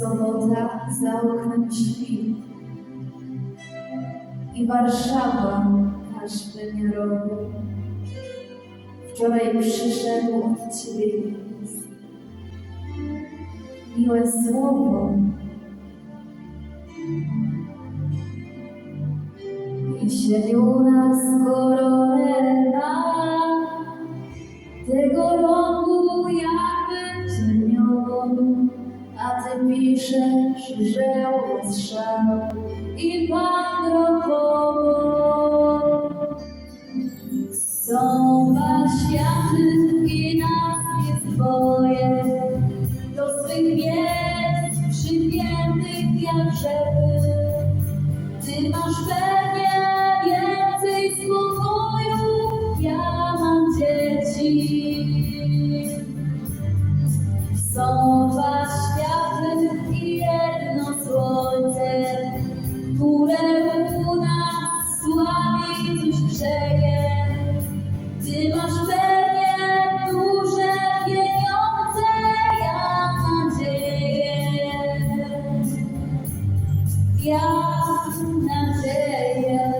Sobota, za oknem świt i Warszawa kaszpeniarowa. Wczoraj przyszedł od ciebie list. Miłe słowo. Jesieniu nas koroneta, tego roku jak a ty piszesz, że usłyszał i pan rokowo. Ja nadzieję.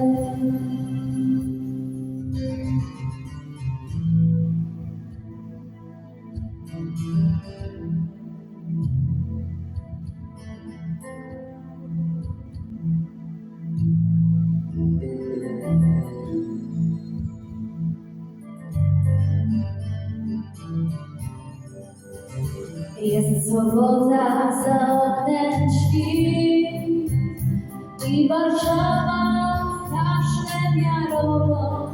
Jest sobota za oknem świt i Warszawa kaszle miarowo.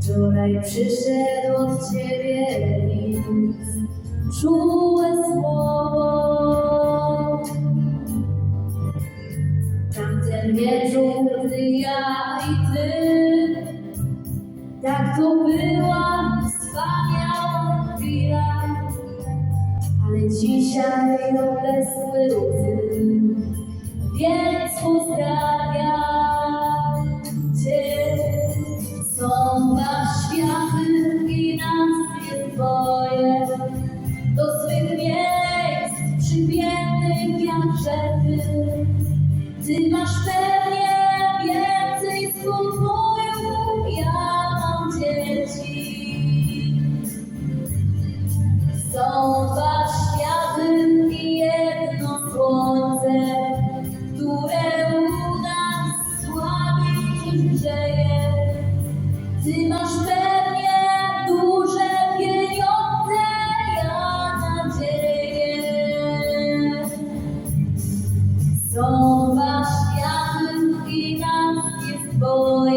Wczoraj przyszedł od ciebie list, czułe słowo. Tamten wieczór, gdy ja i ty, tak to była wspaniała chwila. Ale dzisiaj oblesły łzy, więc pozdrawiam Cię. Są dwa światy i nas jest dwoje, do swych miejsc przypiętych jak rzeczy. Ty masz Oh.